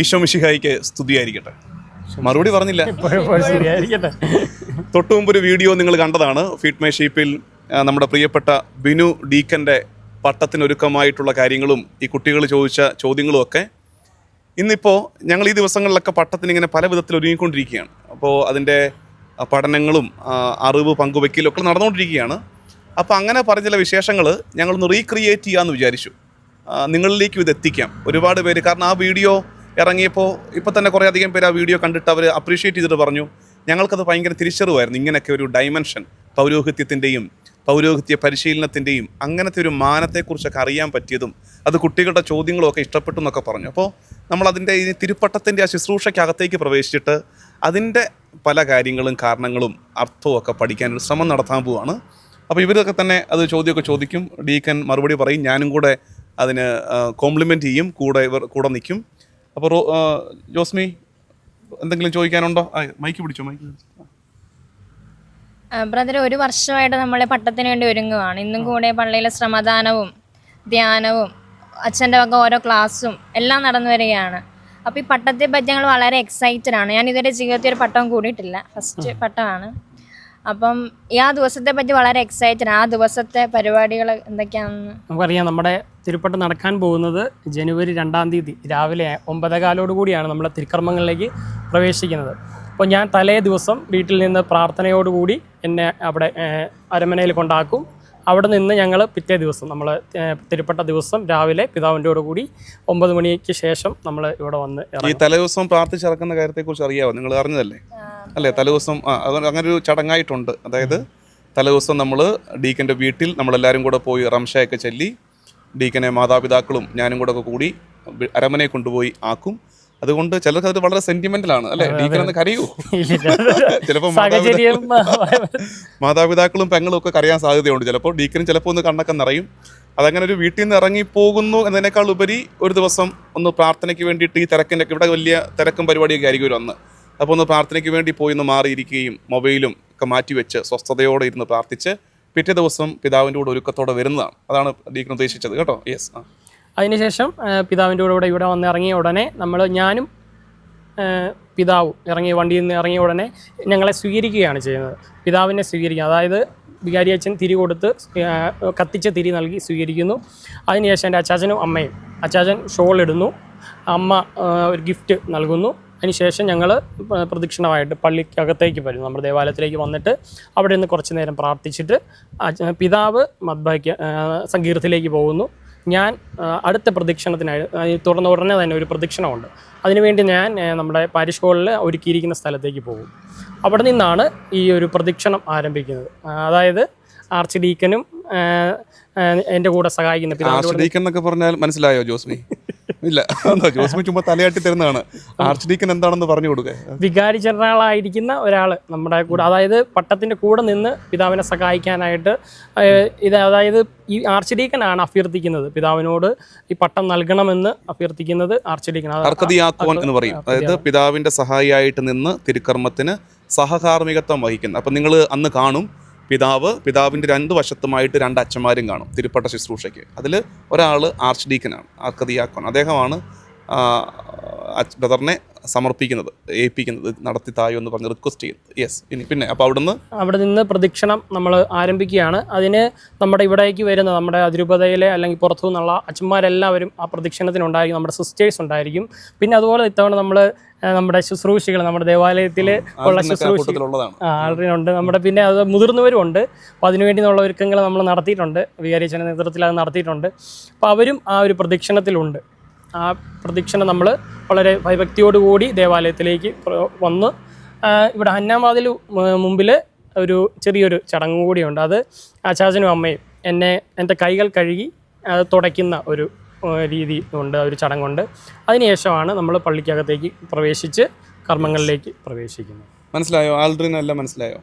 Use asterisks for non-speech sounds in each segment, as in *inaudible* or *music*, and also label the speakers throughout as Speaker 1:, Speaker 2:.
Speaker 1: ഈശോ മിഷിഹായിക്ക് സ്തുതിയായിരിക്കട്ടെ. മറുപടി പറഞ്ഞില്ല. തൊട്ടു മുമ്പ് ഒരു വീഡിയോ നിങ്ങൾ കണ്ടതാണ്. ഫീഡ് മൈ ഷീപ്പിൽ നമ്മുടെ പ്രിയപ്പെട്ട ബിനു ഡീക്കന്റെ പട്ടത്തിനൊരുക്കമായിട്ടുള്ള കാര്യങ്ങളും ഈ കുട്ടികൾ ചോദിച്ച ചോദ്യങ്ങളും ഒക്കെ. ഇന്നിപ്പോൾ ഞങ്ങൾ ഈ ദിവസങ്ങളിലൊക്കെ പട്ടത്തിന് ഇങ്ങനെ പല വിധത്തിൽ ഒരുങ്ങിക്കൊണ്ടിരിക്കുകയാണ്. അപ്പോൾ അതിന്റെ പഠനങ്ങളും അറിവ് പങ്കുവെക്കലും ഒക്കെ നടന്നുകൊണ്ടിരിക്കുകയാണ്. അപ്പോൾ അങ്ങനെ പറഞ്ഞ ചില വിശേഷങ്ങൾ ഞങ്ങളൊന്ന് റീക്രിയേറ്റ് ചെയ്യാമെന്ന് വിചാരിച്ചു. നിങ്ങളിലേക്കും ഇത് എത്തിക്കാം. ഒരുപാട് പേര് കാരണം ആ വീഡിയോ ഇറങ്ങിയപ്പോൾ ഇപ്പോൾ തന്നെ കുറേ അധികം പേര് ആ വീഡിയോ കണ്ടിട്ട് അവർ അപ്രീഷിയേറ്റ് ചെയ്തിട്ട് പറഞ്ഞു ഞങ്ങൾക്കത് ഭയങ്കര തിരിച്ചറിവായിരുന്നു. ഇങ്ങനെയൊക്കെ ഒരു ഡൈമെൻഷൻ പൗരോഹിത്യത്തിന്റെയും പൗരോഹിത്യ പരിശീലനത്തിന്റെയും അങ്ങനത്തെ ഒരു മാനത്തെക്കുറിച്ചൊക്കെ അറിയാൻ പറ്റിയതും അത് കുട്ടികളുടെ ചോദ്യങ്ങളൊക്കെ ഇഷ്ടപ്പെട്ടു എന്നൊക്കെ പറഞ്ഞു. അപ്പോൾ നമ്മളതിന്റെ ഈ തിരുപ്പട്ടത്തിന്റെ ആ ശുശ്രൂഷയ്ക്കകത്തേക്ക് പ്രവേശിച്ചിട്ട് അതിന്റെ പല കാര്യങ്ങളും കാരണങ്ങളും അർത്ഥവും ഒക്കെ പഠിക്കാൻ ഒരു ശ്രമം നടത്താൻ പോവാണ്. അപ്പോൾ ഇവരൊക്കെ തന്നെ അത് ചോദ്യമൊക്കെ ചോദിക്കും. ഡീക്കൻ മറുപടി പറയും. ഞാനും കൂടെ അതിന് കോംപ്ലിമെന്റ് ചെയ്യും. കൂടെ ഇവർ കൂടെ നിൽക്കും. അപ്പോൾ റോ ജോസ്മി എന്തെങ്കിലും ചോദിക്കാനുണ്ടോ? മൈക്ക് പിടിച്ചോ മൈക്ക് പിടിച്ചോ.
Speaker 2: ബ്രദർ ഒരു വർഷമായിട്ട് നമ്മളെ പട്ടത്തിന് വേണ്ടി ഒരുങ്ങുവാണ്. ഇന്നും കൂടെ പള്ളിയിലെ ശ്രമദാനവും ധ്യാനവും അച്ഛന്റെ വക ഓരോ ക്ലാസ്സും എല്ലാം നടന്നു വരികയാണ്. അപ്പോൾ ഈ പട്ടത്തെ പറ്റി ഞങ്ങൾ വളരെ എക്സൈറ്റഡ് ആണ്. ഞാൻ ഇതുവരെ ജീവിതത്തിൽ ഒരു പട്ടം കൂടിയിട്ടില്ല. ഫസ്റ്റ് പട്ടമാണ്. അപ്പം ഈ ആ ദിവസത്തെ പറ്റി വളരെ എക്സൈറ്റഡ് ആ ദിവസത്തെ പരിപാടികൾ എന്തൊക്കെയാണെന്ന്?
Speaker 3: നമുക്കറിയാം നമ്മുടെ തിരുപ്പട്ടം നടക്കാൻ പോകുന്നത് ജനുവരി രണ്ടാം തീയതി രാവിലെ ഒമ്പതേകാലോടുകൂടിയാണ് നമ്മൾ തിരുക്കർമ്മങ്ങളിലേക്ക് പ്രവേശിക്കുന്നത്. അപ്പോൾ ഞാൻ തലേ ദിവസം വീട്ടിൽ നിന്ന് പ്രാർത്ഥനയോടുകൂടി എന്നെ അവിടെ അരമനയിൽ കൊണ്ടാക്കും. അവിടെ നിന്ന് ഞങ്ങൾ പിറ്റേ ദിവസം നമ്മൾ തിരുപ്പട്ട ദിവസം രാവിലെ പിതാവിന്റെ കൂടി ഒമ്പത് മണിക്ക് ശേഷം നമ്മൾ ഇവിടെ വന്ന്
Speaker 1: ഈ
Speaker 3: തലേ
Speaker 1: തലേദിവസം പ്രാർത്ഥിച്ചിറക്കുന്ന കാര്യത്തെക്കുറിച്ച് അറിയാമോ നിങ്ങൾ അറിഞ്ഞതല്ലേ? അല്ലേ? തലേദിവസം അങ്ങനെ ഒരു ചടങ്ങായിട്ടുണ്ട്. അതായത് തലേദിവസം നമ്മൾ ഡീക്കന്റെ വീട്ടിൽ നമ്മളെല്ലാവരും കൂടെ പോയി റംഷയൊക്കെ ചൊല്ലി ഡീക്കനെ മാതാപിതാക്കളും ഞാനും കൂടെ ഒക്കെ കൂടി അരമനെ കൊണ്ടുപോയി ആക്കും. അതുകൊണ്ട് ചിലർക്ക് അത് വളരെ സെന്റിമെന്റലാണ് അല്ലേ? ഡീക്കൻ എന്ന് കരയൂ. ചിലപ്പോൾ മാതാപിതാക്കളും പെങ്ങളും ഒക്കെ കരയാൻ സാധ്യതയുണ്ട്. ചിലപ്പോൾ ഡീക്കനും ചിലപ്പോൾ ഒന്ന് കണ്ണൊക്കെ നിറയും. അതങ്ങനെ ഒരു വീട്ടിൽ നിന്ന് ഇറങ്ങി പോകുന്നു എന്നതിനേക്കാൾ ഉപരി ഒരു ദിവസം ഒന്ന് പ്രാർത്ഥനയ്ക്ക് വേണ്ടിയിട്ട് ഈ തിരക്കിന്റെ ഇവിടെ വലിയ തിരക്കും പരിപാടിയൊക്കെ ആയിരിക്കും ഒരു അന്ന്. അപ്പോൾ ഒന്ന് പ്രാർത്ഥനയ്ക്ക് വേണ്ടി പോയി ഒന്ന് മാറിയിരിക്കുകയും മൊബൈലും ഒക്കെ മാറ്റിവെച്ച് സ്വസ്ഥതയോടെ ഇരുന്ന് പ്രാർത്ഥിച്ച് പിറ്റേ ദിവസം പിതാവിന്റെ കൂടെ ഒരുക്കത്തോടെ വരുന്നതാണ്. അതാണ് ഡീക്കൻ ഉദ്ദേശിച്ചത്. കേട്ടോ? യെസ് ആ.
Speaker 3: അതിനുശേഷം പിതാവിന്റെ കൂടെ ഇവിടെ വന്ന് ഉടനെ നമ്മൾ ഞാനും പിതാവും ഇറങ്ങിയ വണ്ടിയിൽ നിന്ന് ഇറങ്ങിയ ഉടനെ ഞങ്ങളെ സ്വീകരിക്കുകയാണ് ചെയ്യുന്നത്. പിതാവിനെ സ്വീകരിക്കുക അതായത് വികാരി അച്ഛൻ തിരി കൊടുത്ത് കത്തിച്ച തിരി നൽകി സ്വീകരിക്കുന്നു. അതിനുശേഷം എന്റെ അച്ചാച്ചനും അമ്മയും അച്ചാച്ചൻ ഷോൾ ഇടുന്നു. അമ്മ ഒരു ഗിഫ്റ്റ് നൽകുന്നു. അതിനുശേഷം ഞങ്ങൾ പ്രദക്ഷിണമായിട്ട് പള്ളിക്കകത്തേക്ക് വരും നമ്മുടെ ദേവാലയത്തിലേക്ക് വന്നിട്ട് അവിടെ നിന്ന് കുറച്ച് നേരം പ്രാർത്ഥിച്ചിട്ട് പിതാവ് മദ്ബയ്ക്ക് സങ്കീർത്തിലേക്ക് പോകുന്നു. ഞാൻ അടുത്ത പ്രദക്ഷിണത്തിനായി തുറന്ന ഉടനെ തന്നെ ഒരു പ്രദക്ഷിണമുണ്ട്. അതിനുവേണ്ടി ഞാൻ നമ്മുടെ പാരിഷ് ഹോളിൽ ഒരുക്കിയിരിക്കുന്ന സ്ഥലത്തേക്ക് പോകും. അവിടെ നിന്നാണ് ഈ ഒരു പ്രദക്ഷിണം ആരംഭിക്കുന്നത്. അതായത് ആർച്ച് ഡീക്കനും എന്റെ കൂടെ സഹായിക്കുന്ന
Speaker 1: പിതാവ് പറഞ്ഞാൽ മനസ്സിലായോ ജോസ്മി ഇല്ല. എന്താ ജോസ്മി ചുമ്മാ തലയാട്ടി തരുന്നതാണ്. ആർച്ച് ഡീക്കൻ എന്താണെന്ന് പറഞ്ഞു കൊടുക്കുക
Speaker 3: വികാരി ജനറലായിരിക്കുന്ന ഒരാൾ നമ്മുടെ കൂടെ അതായത് പട്ടത്തിന്റെ കൂടെ നിന്ന് പിതാവിനെ സഹായിക്കാനായിട്ട് ഇത് അതായത് ഈ ആർച്ച് ഡീക്കനാണ് അഭ്യർത്ഥിക്കുന്നത്. പിതാവിനോട് ഈ പട്ടം നൽകണമെന്ന് അഭ്യർത്ഥിക്കുന്നത് ആർച്ച് ഡീക്കൻ
Speaker 1: എന്ന് പറയും. അതായത് പിതാവിന്റെ സഹായിയായിട്ട് നിന്ന് തിരുക്കർമ്മത്തിന് സഹകാർമ്മികത്വം വഹിക്കുന്നത് അപ്പം നിങ്ങൾ അന്ന് കാണും പിതാവ് പിതാവിന്റെ രണ്ട് വശത്തുമായിട്ട് രണ്ട് അച്ഛന്മാരും കാണും തിരുപ്പട്ട ശുശ്രൂഷയ്ക്ക്. അതിൽ ഒരാൾ ആർച്ച് ഡീക്കനാണ് ആർക്കതിയാക്കോൺ അദ്ദേഹമാണ് ബ്രദറിനെ സമർപ്പിക്കുന്നത് ഏൽപ്പിക്കുന്നത് നടത്തി തായോ എന്ന് പറഞ്ഞ് റിക്വസ്റ്റ് ചെയ്യുന്നത് യെസ് ഇനി പിന്നെ അപ്പോൾ അവിടെ നിന്ന്
Speaker 3: അവിടെ നിന്ന് പ്രദക്ഷിണം നമ്മൾ ആരംഭിക്കുകയാണ്. അതിന് നമ്മുടെ ഇവിടേക്ക് വരുന്ന നമ്മുടെ അതിരൂപതയിലെ അല്ലെങ്കിൽ പുറത്തു നിന്നുള്ള അച്ഛന്മാരെല്ലാവരും ആ പ്രദക്ഷിണത്തിനുണ്ടായിരിക്കും. നമ്മുടെ സിസ്റ്റേഴ്സ് ഉണ്ടായിരിക്കും. പിന്നെ അതുപോലെ ഇത്തവണ നമ്മൾ നമ്മുടെ ശുശ്രൂഷികൾ നമ്മുടെ ദേവാലയത്തിൽ ഉള്ള
Speaker 1: ആദ്യം ആ
Speaker 3: ശുശ്രൂഷ
Speaker 1: കൂട്ടത്തിലുള്ളതാണ്.
Speaker 3: ആൾറെഡി ഉണ്ട് നമ്മുടെ പിന്നെ അത് മുതിർന്നവരും ഉണ്ട് അപ്പോൾ അതിനുവേണ്ടിയുള്ള ഒരുക്കങ്ങൾ നമ്മൾ നടത്തിയിട്ടുണ്ട്. വികാരിച്ചന്റെ നേതൃത്വത്തിൽ അത് നടത്തിയിട്ടുണ്ട്. അപ്പോൾ അവരും ആ ഒരു പ്രദക്ഷിണത്തിലുണ്ട്. ആ പ്രദക്ഷിണ നമ്മൾ വളരെ ഭയഭക്തിയോടുകൂടി ദേവാലയത്തിലേക്ക് വന്ന്. ഇവിടെ ഹന്നാമാതിൽ മുമ്പിൽ ഒരു ചെറിയൊരു ചടങ്ങ് കൂടിയുണ്ട്. അത് അച്ചാച്ചനും അമ്മയും എന്നെ എന്റെ കൈകൾ കഴുകി തുടയ്ക്കുന്ന ഒരു രീതി ഉണ്ട് ഒരു ചടങ്ങുണ്ട്. അതിനുശേഷമാണ് നമ്മൾ പള്ളിക്കകത്തേക്ക് പ്രവേശിച്ച് കർമ്മങ്ങളിലേക്ക് പ്രവേശിക്കുന്നത്.
Speaker 1: മനസ്സിലായോ? ആൽഡ്രിന് അല്ല മനസ്സിലായോ?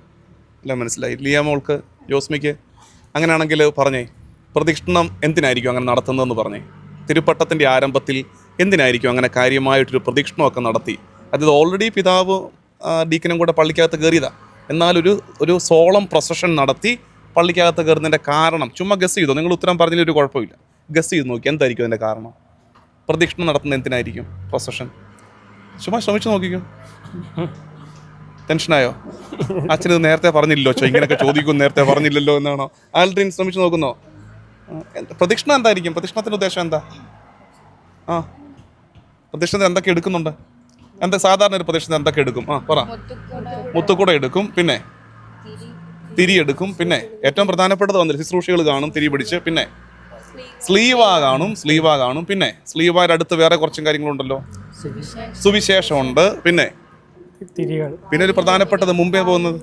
Speaker 1: അല്ല മനസ്സിലായി. ലിയ മോൾക്ക് ജോസ്മിക്ക് അങ്ങനെയാണെങ്കിൽ പറഞ്ഞേ പ്രദക്ഷിണം എന്തിനായിരിക്കും അങ്ങനെ നടത്തുന്നതെന്ന് പറഞ്ഞേ? തിരുപ്പട്ടത്തിന്റെ ആരംഭത്തിൽ എന്തിനായിരിക്കും അങ്ങനെ കാര്യമായിട്ടൊരു പ്രദക്ഷിണമൊക്കെ നടത്തി? അതായത് ഓൾറെഡി പിതാവ് ഡീക്കനും കൂടെ പള്ളിക്കകത്ത് കയറിയതാണ് എന്നാലൊരു ഒരു സോളം പ്രൊസഷൻ നടത്തി പള്ളിക്കകത്ത് കയറുന്നതിന്റെ കാരണം. ചുമ്മാ ഗസ് ചെയ്തോ? നിങ്ങൾ ഉത്തരം പറഞ്ഞതിൽ ഒരു കുഴപ്പമില്ല. ഗസ് ചെയ്ത് നോക്കി എന്തായിരിക്കും അതിന്റെ കാരണം? പ്രദക്ഷിണം നടത്തുന്നത് എന്തിനായിരിക്കും പ്രൊസഷൻ ചുമ്മാ ശ്രമിച്ചു നോക്കിക്കും. ടെൻഷനായോ അച്ഛനത് നേരത്തെ പറഞ്ഞില്ലല്ലോ ചോ ഇങ്ങനെയൊക്കെ ചോദിക്കും നേരത്തെ പറഞ്ഞില്ലല്ലോ എന്നാണോ? ആൽഡ്രീൻ ശ്രമിച്ചു നോക്കുന്നോ? പ്രദക്ഷിണം എന്തായിരിക്കും? പ്രദക്ഷിണത്തിന്റെ ഉദ്ദേശം എന്താ? ആ. പ്രദക്ഷിണത്തിന് എന്തൊക്കെ എടുക്കുന്നുണ്ട്? എന്താ സാധാരണ ഒരു പ്രതിഷ്ഠ എന്തൊക്കെ എടുക്കും? ആ പറ. മുത്തുക്കൂട എടുക്കും പിന്നെ തിരി എടുക്കും പിന്നെ ഏറ്റവും പ്രധാനപ്പെട്ടത് വന്നിട്ട് ശുശ്രൂഷകൾ കാണും തിരി പിടിച്ച് പിന്നെ സ്ലീവാ കാണും സ്ലീവാ കാണും പിന്നെ സ്ലീവായുടെ അടുത്ത് വേറെ കുറച്ചും കാര്യങ്ങളുണ്ടല്ലോ? സുവിശേഷമുണ്ട് പിന്നെ പിന്നെ ഒരു പ്രധാനപ്പെട്ടത് മുമ്പേ പോകുന്നത്?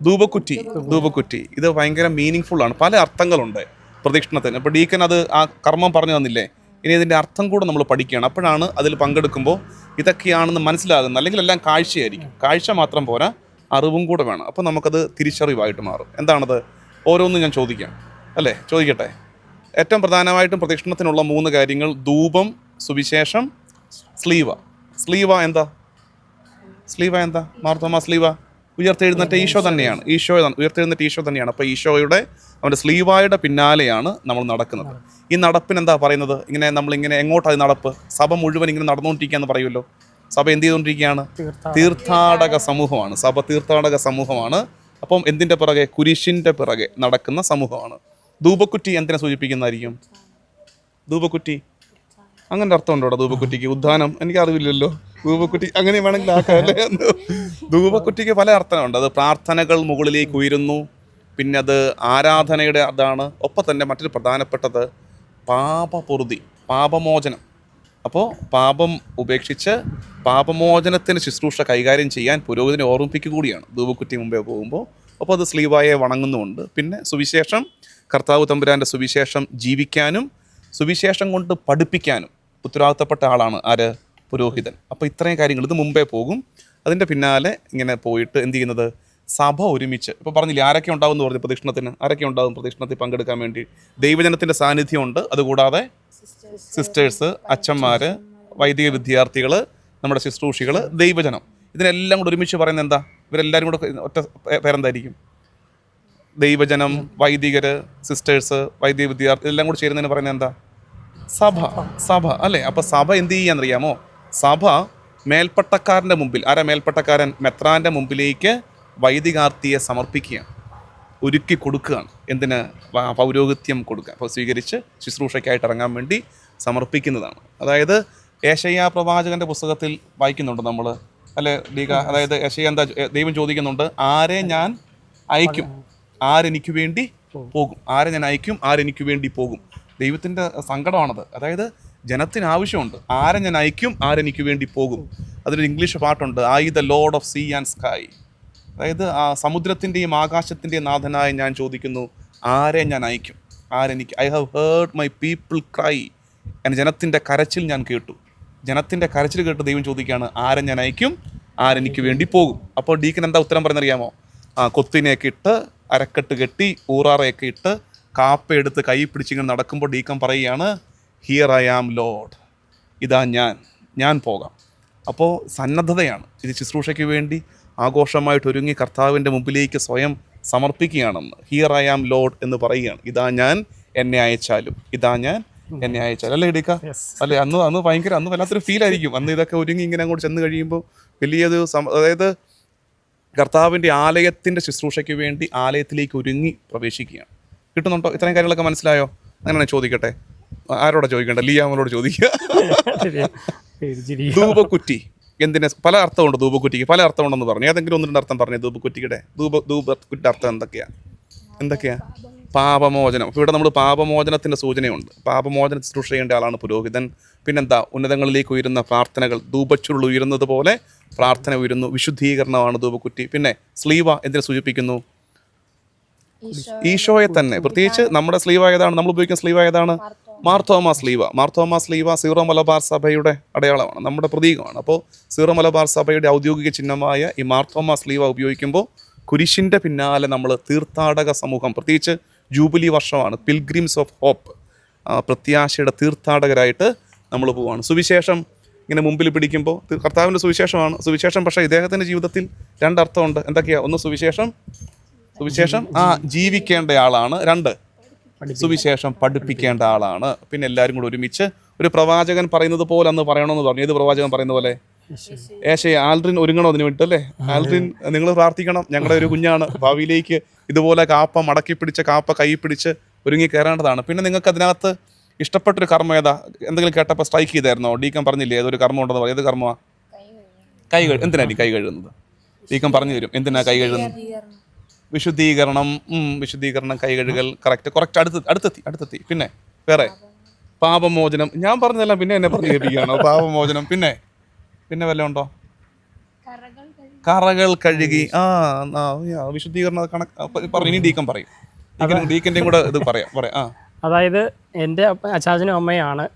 Speaker 1: ധൂപക്കുറ്റി. ധൂപക്കുറ്റി. ഇത് ഭയങ്കര മീനിങ് ഫുൾ ആണ്. പല അർത്ഥങ്ങളുണ്ട്. പ്രദക്ഷിണത്തിന്. അപ്പോൾ ഡീക്കൻ അത് ആ കർമ്മം പറഞ്ഞു തന്നില്ലേ? ഇനി ഇതിന്റെ അർത്ഥം കൂടെ നമ്മൾ പഠിക്കുകയാണ്. അപ്പോഴാണ് അതിൽ പങ്കെടുക്കുമ്പോൾ ഇതൊക്കെയാണെന്ന് മനസ്സിലാകുന്നത്. അല്ലെങ്കിൽ എല്ലാം കാഴ്ചയായിരിക്കും. കാഴ്ച മാത്രം പോരാ അറിവും കൂടെ വേണം. അപ്പോൾ നമുക്കത് തിരിച്ചറിവായിട്ട് മാറും. എന്താണത്? ഓരോന്നും ഞാൻ ചോദിക്കാം. അല്ലേ? ചോദിക്കട്ടെ. ഏറ്റവും പ്രധാനമായിട്ടും പ്രദക്ഷിണത്തിനുള്ള മൂന്ന് കാര്യങ്ങൾ ധൂപം സുവിശേഷം സ്ലീവ. സ്ലീവ എന്താ? സ്ലീവ എന്താ? മാർത്തോമ സ്ലീവ. ഉയർത്തെഴുന്നേറ്റ ഈശോ തന്നെയാണ്. ഈശോ ഉയർത്തെഴുന്നേറ്റ ഈശോ തന്നെയാണ്. അപ്പോൾ ഈശോയുടെ അവന്റെ സ്ലീവായുടെ പിന്നാലെയാണ് നമ്മൾ നടക്കുന്നത്. ഈ നടപ്പിന് എന്താ പറയുന്നത്? ഇങ്ങനെ നമ്മളിങ്ങനെ എങ്ങോട്ടാണ് ഈ നടപ്പ്? സഭ മുഴുവൻ ഇങ്ങനെ നടന്നുകൊണ്ടിരിക്കുകയെന്ന് പറയുമല്ലോ. സഭ എന്ത് ചെയ്തുകൊണ്ടിരിക്കുകയാണ്? തീർത്ഥാടക സമൂഹമാണ്. സഭ തീർത്ഥാടക സമൂഹമാണ്. അപ്പം എന്തിന്റെ പിറകെ? കുരിശിന്റെ പിറകെ നടക്കുന്ന സമൂഹമാണ്. ധൂപക്കുറ്റി എന്തിനെ സൂചിപ്പിക്കുന്നതായിരിക്കും? ധൂപക്കുറ്റി? അങ്ങനെ അർത്ഥമുണ്ടോ ധൂപക്കുറ്റിക്ക്? ഉദ്ധാനം? എനിക്ക് അറിവില്ലല്ലോ ധൂപക്കുറ്റി അങ്ങനെ വേണമെങ്കിൽ ആക്കാം അല്ലേ? ധൂപക്കുറ്റിക്ക് പല അർത്ഥമുണ്ട് അത് പ്രാർത്ഥനകൾ മുകളിലേക്ക് ഉയരുന്നു. പിന്നെ അത് ആരാധനയുടെ അതാണ്. ഒപ്പം തന്നെ മറ്റൊരു പ്രധാനപ്പെട്ടത് പാപപൊറുതി പാപമോചനം. അപ്പോൾ പാപം ഉപേക്ഷിച്ച് പാപമോചനത്തിന് ശുശ്രൂഷ കൈകാര്യം ചെയ്യാൻ പുരോഹിതനെ ഓർമ്മിപ്പിക്കുക കൂടിയാണ്. ധൂപക്കുറ്റി മുമ്പേ പോകുമ്പോൾ അപ്പോൾ അത് സ്ലീവായെ വണങ്ങുന്നുമുണ്ട്. പിന്നെ സുവിശേഷം കർത്താവ് തമ്പുരാന്റെ സുവിശേഷം ജീവിക്കാനും സുവിശേഷം കൊണ്ട് പഠിപ്പിക്കാനും ഉത്തരവാദിത്തപ്പെട്ട ആളാണ് ആര്? പുരോഹിതൻ. അപ്പോൾ ഇത്രയും കാര്യങ്ങൾ ഇത് മുമ്പേ പോകും. അതിന്റെ പിന്നാലെ ഇങ്ങനെ പോയിട്ട് എന്ത് ചെയ്യുന്നത്? സഭ ഒരുമിച്ച്. ഇപ്പോൾ പറഞ്ഞില്ലേ ആരൊക്കെ ഉണ്ടാവും എന്ന് പറഞ്ഞു പ്രദക്ഷിണത്തിന്? ആരൊക്കെ ഉണ്ടാവും പ്രദക്ഷിണത്തിൽ പങ്കെടുക്കാൻ വേണ്ടി? ദൈവജനത്തിന്റെ സാന്നിധ്യമുണ്ട്. അതുകൂടാതെ സിസ്റ്റേഴ്സ് അച്ഛന്മാർ വൈദിക വിദ്യാർത്ഥികൾ നമ്മുടെ ശുശ്രൂഷികൾ ദൈവജനം. ഇതിനെല്ലാം കൂടെ ഒരുമിച്ച് പറയുന്നത് എന്താ? ഇവരെല്ലാവരും കൂടെ ഒറ്റ പേരെന്തായിരിക്കും? ദൈവജനം വൈദികർ സിസ്റ്റേഴ്സ് വൈദിക വിദ്യാർത്ഥി ഇതെല്ലാം കൂടെ ചേരുന്നതിന് പറയുന്നത് എന്താ? സഭ സഭ അല്ലേ? അപ്പോൾ സഭ എന്ത് ചെയ്യാന്നറിയാമോ? സഭ മേൽപ്പട്ടക്കാരന്റെ മുമ്പിൽ ആരാ മേൽപ്പട്ടക്കാരൻ? മെത്രാന്റെ മുമ്പിലേക്ക് വൈദികാർത്തിയെ സമർപ്പിക്കുകയാണ് ഒരുക്കി കൊടുക്കുകയാണ്. എന്തിന്? പൗരോഗത്യം കൊടുക്കുക. അപ്പോൾ സ്വീകരിച്ച് ശുശ്രൂഷയ്ക്കായിട്ട് ഇറങ്ങാൻ വേണ്ടി സമർപ്പിക്കുന്നതാണ്. അതായത് ഏഷയ്യ പ്രവാചകന്റെ പുസ്തകത്തിൽ വായിക്കുന്നുണ്ട് നമ്മൾ അല്ലെ ലീഗ അതായത് ഏഷയ്യ എന്താ ദൈവം ചോദിക്കുന്നുണ്ട് ആരെ ഞാൻ അയക്കും? ആരെനിക്ക് വേണ്ടി പോകും? ആരെ ഞാൻ അയക്കും? ആരെനിക്ക് വേണ്ടി പോകും? ദൈവത്തിന്റെ സങ്കടമാണത്. അതായത് ജനത്തിന് ആവശ്യമുണ്ട്. ആരെ ഞാൻ അയക്കും? ആരെനിക്ക് വേണ്ടി പോകും? അതിലൊരു ഇംഗ്ലീഷ് പാട്ടുണ്ട് I the lord of sea and sky. അതായത് ആ സമുദ്രത്തിന്റെയും ആകാശത്തിന്റെയും നാഥനായി ഞാൻ ചോദിക്കുന്നു ആരെ ഞാൻ അയക്കും? ആരെനിക്ക്? I have heard my people cry എന്റെ ജനത്തിന്റെ കരച്ചിൽ ഞാൻ കേട്ടു. ജനത്തിന്റെ കരച്ചിൽ കേട്ട് ദൈവം ചോദിക്കുകയാണ് ആരെ ഞാൻ അയക്കും? ആരെനിക്ക് വേണ്ടി പോകും? അപ്പോൾ ഡീക്കൻ എന്താ ഉത്തരം പറഞ്ഞറിയാമോ ആ കൊത്തിനെയൊക്കെ ഇട്ട് അരക്കെട്ട് കെട്ടി ഊറാറയൊക്കെ ഇട്ട് കാപ്പ എടുത്ത് കൈ പിടിച്ചിങ്ങനെ നടക്കുമ്പോൾ ഡീക്കൻ പറയുകയാണ് ഹിയർ ഐ ആം ലോഡ് ഇതാ ഞാൻ. ഞാൻ പോകാം. അപ്പോൾ സന്നദ്ധതയാണ്. ഇത് ശുശ്രൂഷയ്ക്ക് വേണ്ടി ആഘോഷമായിട്ട് ഒരുങ്ങി കർത്താവിന്റെ മുമ്പിലേക്ക് സ്വയം സമർപ്പിക്കുകയാണെന്ന്. ഹിയർ ഐ ആം ലോഡ് എന്ന് പറയുകയാണ്. ഇതാ ഞാൻ എന്നെ അയച്ചാലും. ഇതാ ഞാൻ എന്നെ അയച്ചാലും. അല്ലേ എടുക്ക അല്ലേ അന്ന് അന്ന് ഭയങ്കര അന്ന് വല്ലാത്തൊരു ഫീൽ ആയിരിക്കും. അന്ന് ഇതൊക്കെ ഒരുങ്ങി ഇങ്ങനെ അങ്ങോട്ട് ചെന്ന് കഴിയുമ്പോൾ വലിയൊരു അതായത് കർത്താവിന്റെ ആലയത്തിന്റെ ശുശ്രൂഷയ്ക്ക് വേണ്ടി ആലയത്തിലേക്ക് ഒരുങ്ങി പ്രവേശിക്കുകയാണ്. കിട്ടുന്നുണ്ടോ? ഇത്രയും കാര്യങ്ങളൊക്കെ മനസ്സിലായോ? അങ്ങനെ ചോദിക്കട്ടെ. ആരോടാ ചോദിക്കണ്ട? ലിയാമനോട് ചോദിക്കുക *laughs* ധൂപക്കുറ്റി. എന്തിനെ പല അർത്ഥമുണ്ട് ധൂപക്കുറ്റിക്ക്. പല അർത്ഥമുണ്ടെന്ന് പറഞ്ഞു. ഏതെങ്കിലും ഒന്ന് രണ്ട് അർത്ഥം പറഞ്ഞു ധൂപക്കുറ്റിയുടെ ധൂപ ധൂപക്കുറ്റിയുടെ അർത്ഥം എന്തൊക്കെയാണ് എന്തൊക്കെയാണ് പാപമോചനം. അപ്പോൾ ഇവിടെ നമ്മൾ പാപമോചനത്തിന്റെ സൂചനയുണ്ട്. പാപമോചന ശുശ്രൂഷ ചെയ്യേണ്ട ആളാണ് പുരോഹിതൻ. പിന്നെന്താ? ഉന്നതങ്ങളിലേക്ക് ഉയരുന്ന പ്രാർത്ഥനകൾ. ധൂപച്ചുരുൾ ഉയരുന്നത് പോലെ പ്രാർത്ഥന ഉയരുന്നു. വിശുദ്ധീകരണമാണ് ധൂപക്കുറ്റി. പിന്നെ സ്ലീവ എന്തിനെ സൂചിപ്പിക്കുന്നു? ഈശോയെ തന്നെ. പ്രത്യേകിച്ച് നമ്മുടെ സ്ലീവ ഏതാണ്? നമ്മൾ ഉപയോഗിക്കുന്ന സ്ലീവ ഏതാണ്? മാർത്തോമ സ്ലീവ മാർത്തോമ ലീവ സീറോ മലബാർ സഭയുടെ അടയാളമാണ്. നമ്മുടെ പ്രതീകമാണ്. അപ്പോൾ സീറോ മലബാർ സഭയുടെ ഔദ്യോഗിക ചിഹ്നമായ ഈ മാർത്തോമ ലീവ ഉപയോഗിക്കുമ്പോൾ കുരിശിന്റെ പിന്നാലെ നമ്മൾ തീർത്ഥാടക സമൂഹം പ്രത്യേകിച്ച് ജൂബിലി വർഷമാണ് പിൽഗ്രിംസ് ഓഫ് ഹോപ്പ് പ്രത്യാശയുടെ തീർത്ഥാടകരായിട്ട് നമ്മൾ പോവുകയാണ് സുവിശേഷം ഇങ്ങനെ മുമ്പിൽ പിടിക്കുമ്പോൾ കർത്താവിന്റെ സുവിശേഷമാണ്. സുവിശേഷം പക്ഷേ ഇദ്ദേഹത്തിന്റെ ജീവിതത്തിൽ രണ്ടർത്ഥമുണ്ട്. എന്തൊക്കെയാണ് ഒന്ന് സുവിശേഷം സുവിശേഷം ആ ജീവിക്കേണ്ട ആളാണ് രണ്ട്. സുവിശേഷം പഠിപ്പിക്കേണ്ട ആളാണ്. പിന്നെ എല്ലാവരും കൂടെ ഒരുമിച്ച് ഒരു പ്രവാചകൻ പറയുന്നത് പോലെ അന്ന് പറയണമെന്ന് പറഞ്ഞു. ഏത് പ്രവാചകൻ പറയുന്ന പോലെ? ഏശേ ആൽഡ്രിൻ ഒരുങ്ങണോ അതിന് അല്ലേ? ആൽഡ്രിൻ നിങ്ങൾ പ്രാർത്ഥിക്കണം. ഞങ്ങളുടെ ഒരു കുഞ്ഞാണ്. ഭാവിയിലേക്ക് ഇതുപോലെ കാപ്പ മടക്കി പിടിച്ച കാപ്പ കൈ പിടിച്ച് ഒരുങ്ങി കയറേണ്ടതാണ്. പിന്നെ നിങ്ങൾക്ക് അതിനകത്ത് ഇഷ്ടപ്പെട്ടൊരു കർമ്മം ഏതാ? എന്തെങ്കിലും കേട്ടപ്പോൾ സ്ട്രൈക്ക് ചെയ്തായിരുന്നോ? ഡീക്കം പറഞ്ഞില്ലേ ഏതൊരു കർമ്മം ഉണ്ടെന്ന് പറയും ഏത് കർമ്മമാണ് കൈ കഴുകും എന്തിനായിരിക്കും ഈ കൈ കഴുകുന്നത്? ഡീക്കം പറഞ്ഞു തരും. എന്തിനാ കൈ കഴുകുന്നത്. വിശുദ്ധീകരണം വിശുദ്ധീകരണം കൈകഴുകൽ കറക്റ്റ് കറക്റ്റ് അടുത്ത് അടുത്തെത്തി അടുത്തെത്തി. പിന്നെ വേറെ? പാപമോചനം. ഞാൻ പറഞ്ഞതെല്ലാം പിന്നെ എന്നെ പറഞ്ഞു കേൾപ്പിക്കുകയാണോ? പാപമോചനം. പിന്നെ പിന്നെ വല്ലതും ഉണ്ടോ? കറകൾ കഴുകി. ആ വിശുദ്ധീകരണം കണക്ക് പറയും പറഞ്ഞു ഇനി ഡീക്കൻ പറയും. ഡീക്കൻ ഡീക്കന്റെയും കൂടെ ഇത് പറയാം പറയാം. ആ.
Speaker 3: അതായത് എന്റെ അച്ചാച്ചനും അമ്മയാണ്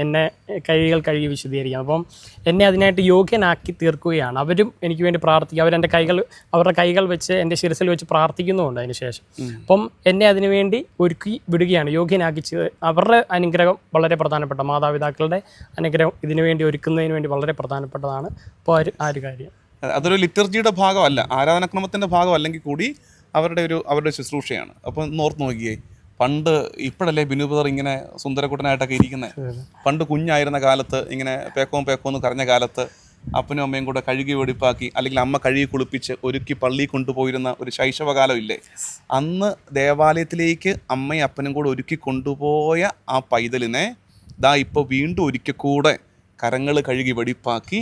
Speaker 3: എന്നെ കൈകൾ കഴുകി വിശദീകരിക്കുന്നത് അപ്പം എന്നെ അതിനായിട്ട് യോഗ്യനാക്കി തീർക്കുകയാണ്. അവരും എനിക്ക് വേണ്ടി പ്രാർത്ഥിക്കും. അവരെന്റെ കൈകൾ അവരുടെ കൈകൾ വെച്ച് എന്റെ ശിരസിൽ വെച്ച് പ്രാർത്ഥിക്കുന്നുമുണ്ട് അതിന് ശേഷം. അപ്പം എന്നെ അതിനുവേണ്ടി ഒരുക്കി വിടുകയാണ്. യോഗ്യനാക്കി അവരുടെ അനുഗ്രഹം വളരെ പ്രധാനപ്പെട്ട മാതാപിതാക്കളുടെ അനുഗ്രഹം ഇതിനു വേണ്ടി ഒരുക്കുന്നതിന് വേണ്ടി വളരെ പ്രധാനപ്പെട്ടതാണ്. അപ്പോൾ ആ ഒരു- ആ ഒരു കാര്യം.
Speaker 1: അതൊരു ലിറ്റർജിയുടെ ഭാഗമല്ല ആരാധനാക്രമത്തിന്റെ ഭാഗമല്ലെങ്കിൽ കൂടി അവരുടെ ഒരു അവരുടെ ശുശ്രൂഷയാണ്. അപ്പം നോർത്ത് നോക്കിയേ. പണ്ട് ഇപ്പോഴല്ലേ ബിനുപദർ ഇങ്ങനെ സുന്ദരക്കുട്ടനായിട്ടൊക്കെ ഇരിക്കുന്നത് പണ്ട് കുഞ്ഞായിരുന്ന കാലത്ത് ഇങ്ങനെ പേക്കോം പേക്കവും എന്ന് കരഞ്ഞ കാലത്ത് അപ്പനും അമ്മയും കൂടെ കഴുകി വെടിപ്പാക്കി അല്ലെങ്കിൽ അമ്മ കഴുകി കുളിപ്പിച്ച് ഒരുക്കി പള്ളി കൊണ്ടുപോയിരുന്ന ഒരു ശൈശവകാലം ഇല്ലേ? അന്ന് ദേവാലയത്തിലേക്ക് അമ്മയും അപ്പനും കൂടെ ഒരുക്കി കൊണ്ടുപോയ ആ പൈതലിനെ ദാ ഇപ്പോൾ വീണ്ടും ഒരിക്കൽ കൂടെ കരങ്ങൾ കഴുകി വെടിപ്പാക്കി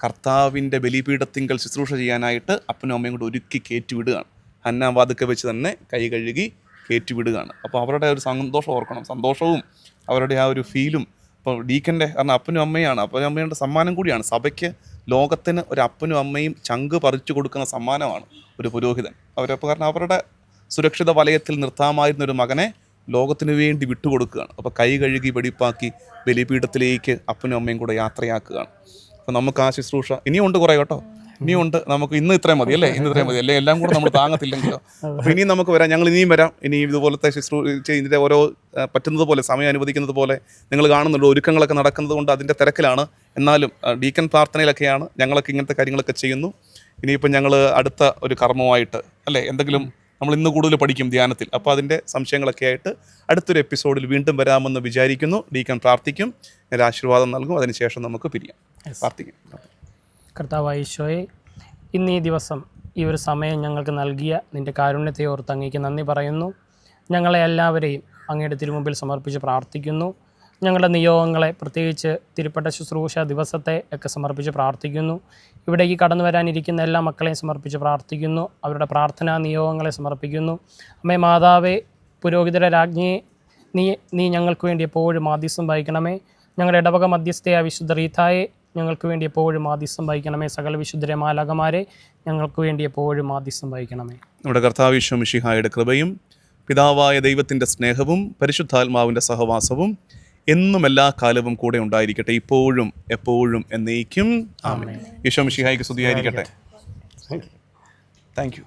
Speaker 1: കർത്താവിന്റെ ബലിപീഠത്തിങ്കൽ ശുശ്രൂഷ ചെയ്യാനായിട്ട് അപ്പനും അമ്മയും കൂടെ ഒരുക്കി കയറ്റിവിടുകയാണ് ഹന്നാവാതൊക്കെ വെച്ച് തന്നെ കൈ കഴുകി കയറ്റിവിടുകയാണ് അപ്പോൾ അവരുടെ ഒരു സന്തോഷം ഓർക്കണം. സന്തോഷവും അവരുടെ ആ ഒരു ഫീലും ഇപ്പോൾ ഡീക്കന്റെ കാരണം അപ്പനും അമ്മയാണ്. അപ്പനും അമ്മയുടെ സമ്മാനം കൂടിയാണ്. സഭയ്ക്ക് ലോകത്തിന് ഒരു അപ്പനും അമ്മയും ചങ്ക് പറിച്ചു കൊടുക്കുന്ന സമ്മാനമാണ് ഒരു പുരോഹിതൻ. അവരപ്പോൾ കാരണം അവരുടെ സുരക്ഷിത വലയത്തിൽ നിർത്താമായിരുന്ന ഒരു മകനെ ലോകത്തിന് വേണ്ടി വിട്ടുകൊടുക്കുകയാണ്. അപ്പോൾ കൈ കഴുകി വെടിപ്പാക്കി ബലിപീഠത്തിലേക്ക് അപ്പനും അമ്മയും കൂടെ യാത്രയാക്കുകയാണ്. അപ്പോൾ നമുക്ക് ആ ശുശ്രൂഷ ഇനിയും ഉണ്ട് കുറേ കേട്ടോ. ഇനിയും ഉണ്ട്. നമുക്ക് ഇന്ന് ഇത്രയും മതി അല്ലേ? ഇന്ന് ഇത്രയും മതി അല്ലേ? എല്ലാം കൂടെ നമ്മൾ താങ്ങത്തില്ലെങ്കിലോ? അപ്പോൾ ഇനിയും നമുക്ക് വരാം. ഞങ്ങൾ ഇനിയും വരാം. ഇനി ഇതുപോലത്തെ ശുശ്രൂ ഇതിന്റെ ഓരോ പറ്റുന്നത് പോലെ സമയം അനുവദിക്കുന്നത് പോലെ നിങ്ങൾ കാണുന്നുണ്ട്. ഒരുക്കങ്ങളൊക്കെ നടക്കുന്നത് കൊണ്ട് അതിന്റെ തിരക്കിലാണ്. എന്നാലും ഡീക്കൻ പ്രാർത്ഥനയിലൊക്കെയാണ് ഞങ്ങളൊക്കെ ഇങ്ങനത്തെ കാര്യങ്ങളൊക്കെ ചെയ്യുന്നു. ഇനിയിപ്പോൾ ഞങ്ങൾ അടുത്ത ഒരു കർമ്മമായിട്ട് അല്ലേ? എന്തെങ്കിലും നമ്മൾ ഇന്ന് കൂടുതൽ പഠിക്കും ധ്യാനത്തിൽ. അപ്പോൾ അതിന്റെ സംശയങ്ങളൊക്കെ ആയിട്ട് അടുത്തൊരു എപ്പിസോഡിൽ വീണ്ടും വരാമെന്ന് വിചാരിക്കുന്നു. ഡീക്കൻ പ്രാർത്ഥിക്കും. ആശീർവാദം നൽകും. അതിനുശേഷം നമുക്ക് പിരിയാം. പ്രാർത്ഥിക്കാം.
Speaker 3: കർത്താവായ ഈശോയെ ഇന്ന് ദിവസം ഈ ഒരു സമയം ഞങ്ങൾക്ക് നൽകിയ നിന്റെ കാരുണ്യത്തെ ഓർത്ത് അങ്ങേക്ക് നന്ദി പറയുന്നു. ഞങ്ങളെ എല്ലാവരെയും അങ്ങയുടെ തിരുമുമ്പിൽ സമർപ്പിച്ച് പ്രാർത്ഥിക്കുന്നു. ഞങ്ങളുടെ നിയോഗങ്ങളെ പ്രത്യേകിച്ച് തിരുപ്പട്ട ശുശ്രൂഷ ദിവസത്തെ ഒക്കെ സമർപ്പിച്ച് പ്രാർത്ഥിക്കുന്നു. ഇവിടേക്ക് കടന്നു വരാനിരിക്കുന്ന എല്ലാ മക്കളെയും സമർപ്പിച്ച് പ്രാർത്ഥിക്കുന്നു. അവരുടെ പ്രാർത്ഥനാ നിയോഗങ്ങളെ സമർപ്പിക്കുന്നു. അമ്മേ മാതാവേ പുരോഹിതരെ രാജ്ഞിയെ നീ നീ ഞങ്ങൾക്ക് വേണ്ടി എപ്പോഴും മാധ്യസ്ഥം വഹിക്കണമേ. ഞങ്ങളുടെ ഇടവക മധ്യസ്ഥയായ വിശുദ്ധ റീത്തായെ ഞങ്ങൾക്ക് വേണ്ടി എപ്പോഴും മാധ്യസ്ഥം സംഭവിക്കണമേ സകല വിശുദ്ധരെ മാലകമാരെ ഞങ്ങൾക്ക് വേണ്ടി എപ്പോഴും മാധ്യസ്ഥം സംഭവിക്കണമേ
Speaker 1: നമ്മുടെ കർത്താവിശ്വ മിഷിഹായുടെ കൃപയും പിതാവായ ദൈവത്തിന്റെ സ്നേഹവും പരിശുദ്ധാത്മാവിന്റെ സഹവാസവും എന്നും എല്ലാ കാലവും കൂടെ ഉണ്ടായിരിക്കട്ടെ. ഇപ്പോഴും എപ്പോഴും എന്നേക്കും. ആമേൻ. ഈശോ മിഷിഹായിക്ക് സ്തുതിയായിരിക്കട്ടെ. Thank you